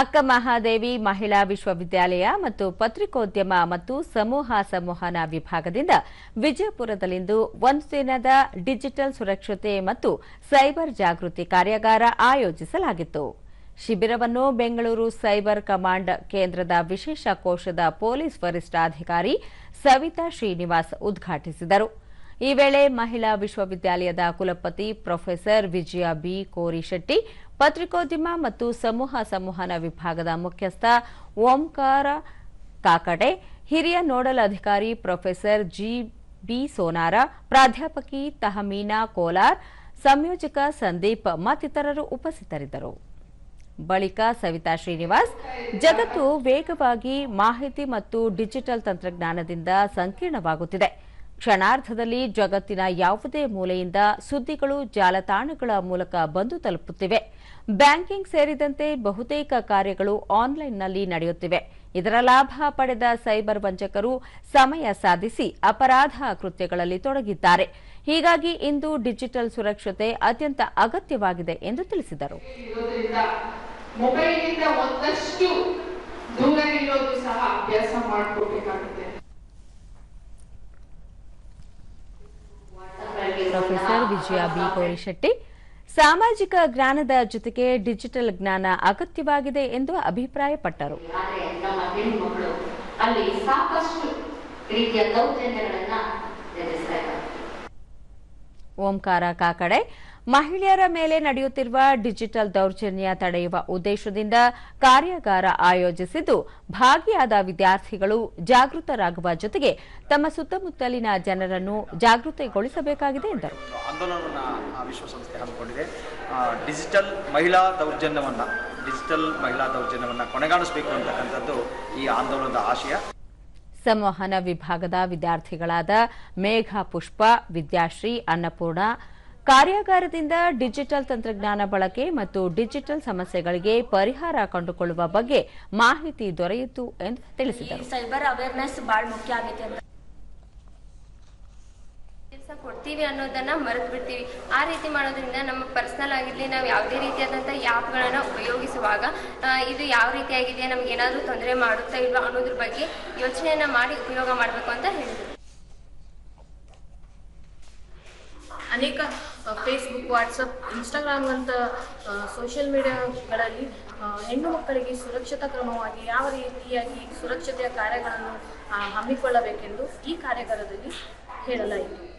ಅಕ್ಕ ಮಹಾದೇವಿ ಮಹಿಳಾ ವಿಶ್ವವಿದ್ಯಾಲಯ ಮತ್ತು ಪತ್ರಿಕೋದ್ಯಮ ಮತ್ತು ಸಮೂಹ ಸಂವಹನ ವಿಭಾಗದಿಂದ ವಿಜಯಪುರದಲ್ಲಿಂದು ಒಂದು ದಿನದ ಡಿಜಿಟಲ್ ಸುರಕ್ಷತೆ ಮತ್ತು ಸೈಬರ್ ಜಾಗೃತಿ ಕಾರ್ಯಾಗಾರ ಆಯೋಜಿಸಲಾಗಿತ್ತು. ಶಿಬಿರವನ್ನು ಬೆಂಗಳೂರು ಸೈಬರ್ ಕಮಾಂಡ್ ಕೇಂದ್ರದ ವಿಶೇಷ ಕೋಶದ ಪೊಲೀಸ್ ವರಿಷ್ಠಾಧಿಕಾರಿ ಸವಿತಾ ಶ್ರೀನಿವಾಸ್ ಉದ್ಘಾಟಿಸಿದರು. ಈ ವೇಳೆ ಮಹಿಳಾ ವಿಶ್ವವಿದ್ಯಾಲಯದ ಕುಲಪತಿ ಪ್ರೊಫೆಸರ್ ವಿಜಯ ಬಿ ಕೋರಿಶೆಟ್ಟಿ, ಪತ್ರಿಕೋದ್ಯಮ ಮತ್ತು ಸಮೂಹ ಸಂವಹನ ವಿಭಾಗದ ಮುಖ್ಯಸ್ಥ ಓಂಕಾರ ಕಾಕಡೆ, ಹಿರಿಯ ನೋಡಲ್ ಅಧಿಕಾರಿ ಪ್ರೊಫೆಸರ್ ಜಿ ಬಿ ಸೋನಾರ, ಪ್ರಾಧ್ಯಾಪಕಿ ತಹಮೀನಾ ಕೋಲಾರ್, ಸಂಯೋಜಕ ಸಂದೀಪ್ ಮತ್ತಿತರರು ಉಪಸ್ಥಿತರಿದ್ದರು. ಬಳಿಕ ಸವಿತಾ ಶ್ರೀನಿವಾಸ್, ಜಗತ್ತು ವೇಗವಾಗಿ ಮಾಹಿತಿ ಮತ್ತು ಡಿಜಿಟಲ್ ತಂತ್ರಜ್ಞಾನದಿಂದ ಸಂಕೀರ್ಣವಾಗುತ್ತಿದೆ. ಕ್ಷಣಾರ್ಧದಲ್ಲಿ ಜಗತ್ತಿನ ಯಾವುದೇ ಮೂಲೆಯಿಂದ ಸುದ್ದಿಗಳು, ಜಾಲತಾಣಗಳ ಮೂಲಕ ಬಂದು ತಲುಪುತ್ತಿವೆ. ಬ್ಯಾಂಕಿಂಗ್ ಸೇರಿದಂತೆ ಬಹುತೇಕ ಕಾರ್ಯಗಳು ಆನ್ಲೈನ್ನಲ್ಲಿ ನಡೆಯುತ್ತಿವೆ. ಇದರ ಲಾಭ ಪಡೆದ ಸೈಬರ್ ವಂಚಕರು ಸಮಯ ಸಾಧಿಸಿ ಅಪರಾಧ ಕೃತ್ಯಗಳಲ್ಲಿ ತೊಡಗಿದ್ದಾರೆ. ಹೀಗಾಗಿ ಇಂದು ಡಿಜಿಟಲ್ ಸುರಕ್ಷತೆ ಅತ್ಯಂತ ಅಗತ್ಯವಾಗಿದೆ ಎಂದು ತಿಳಿಸಿದರು. ಮೊಬೈಲ್ನಿಂದ ಒಂದಷ್ಟು ದೂರ ಇರೋದು ಸಹ ಅಭ್ಯಾಸ ಮಾಡ್ಕೋಬೇಕಾಗುತ್ತೆ ಪ್ರೊಫೆಸರ್ ವಿಜಯ ಬಿ ಕೋರಿಶೆಟ್ಟಿ ಸಾಮಾಜಿಕ ಜ್ಞಾನದ ಜೊತೆಗೆ ಡಿಜಿಟಲ್ ಜ್ಞಾನ ಅಗತ್ಯವಾಗಿದೆ ಎಂದು ಅಭಿಪ್ರಾಯಪಟ್ಟರು. ಓಂಕಾರ ಕಾಕಡೆ. ಮಹಿಳೆಯರ ಮೇಲೆ ನಡೆಯುತ್ತಿರುವ ಡಿಜಿಟಲ್ ದೌರ್ಜನ್ಯ ತಡೆಯುವ ಉದ್ದೇಶದಿಂದ ಕಾರ್ಯಾಗಾರ ಆಯೋಜಿಸಿದ್ದು ಭಾಗಿಯಾದ ವಿದ್ಯಾರ್ಥಿಗಳು ಜಾಗೃತರಾಗುವ ಜೊತೆಗೆ ತಮ್ಮ ಸುತ್ತಮುತ್ತಲಿನ ಜನರನ್ನು ಜಾಗೃತಿಗೊಳಿಸಬೇಕಾಗಿದೆ ಎಂದರು. ವಿಶ್ವಸಂಸ್ಥೆ ಹಮ್ಮಿಕೊಂಡಿದೆ. ಡಿಜಿಟಲ್ ಮಹಿಳಾ ದೌರ್ಜನ್ಯವನ್ನು ಡಿಜಿಟಲ್ ಮಹಿಳಾ ದೌರ್ಜನ್ಯವನ್ನು ಕೊನೆಗಾಣಿಸಬೇಕು ಅಂತಕ್ಕಂಥದ್ದು ಈ ಆಂದೋಲನದ ಆಶಯ. ಸಂವಹನ ವಿಭಾಗದ ವಿದ್ಯಾರ್ಥಿಗಳಾದ ಮೇಘ ಪುಷ್ಪ ವಿದ್ಯಾಶ್ರೀ ಅನ್ನಪೂರ್ಣ ಕಾರ್ಯಾಗಾರದಿಂದ ಡಿಜಿಟಲ್ ತಂತ್ರಜ್ಞಾನ ಬಳಕೆ ಮತ್ತು ಡಿಜಿಟಲ್ ಸಮಸ್ಯೆಗಳಿಗೆ ಪರಿಹಾರ ಕಂಡುಕೊಳ್ಳುವ ಬಗ್ಗೆ ಮಾಹಿತಿ ದೊರೆಯಿತು ಎಂದು ತಿಳಿಸಿದರು. ಸೈಬರ್ ಅವೇರ್ನೆಸ್ ಬಹಳ ಮುಖ್ಯ ಆಗಿದೆ ಅಂತ ಕೊಡ್ತೀವಿ ಅನ್ನೋದನ್ನ ಮರೆತು ಬಿಡ್ತೀವಿ ಆ ರೀತಿ ಮಾಡೋದ್ರಿಂದ ನಮ್ಮ ಪರ್ಸನಲ್ ಆಗಿರಲಿ ನಾವು ಯಾವುದೇ ರೀತಿಯಾದಂಥ ಆ್ಯಪ್ಗಳನ್ನು ಉಪಯೋಗಿಸುವಾಗ ಇದು ಯಾವ ರೀತಿಯಾಗಿದೆ ನಮ್ಗೆ ಏನಾದರೂ ತೊಂದರೆ ಮಾಡುತ್ತಾ ಇಲ್ವಾ ಅನ್ನೋದ್ರ ಬಗ್ಗೆ ಯೋಚನೆಯನ್ನ ಮಾಡಿ ಉಪಯೋಗ ಮಾಡಬೇಕು ಅಂತ ಹೇಳಿದ್ರು. ಅನೇಕ ಫೇಸ್ಬುಕ್ ವಾಟ್ಸಪ್ ಇನ್ಸ್ಟಾಗ್ರಾಮ್ ಅಂತ ಸೋಷಿಯಲ್ ಮೀಡಿಯಾಗಳಲ್ಲಿ ಹೆಣ್ಣು ಮಕ್ಕಳಿಗೆ ಸುರಕ್ಷತಾ ಕ್ರಮವಾಗಿ ಯಾವ ರೀತಿಯಾಗಿ ಸುರಕ್ಷತೆಯ ಕಾರ್ಯಗಳನ್ನು ಹಮ್ಮಿಕೊಳ್ಳಬೇಕೆಂದು ಈ ಕಾರ್ಯಾಗಾರದಲ್ಲಿ ಹೇಳಲಾಯಿತು.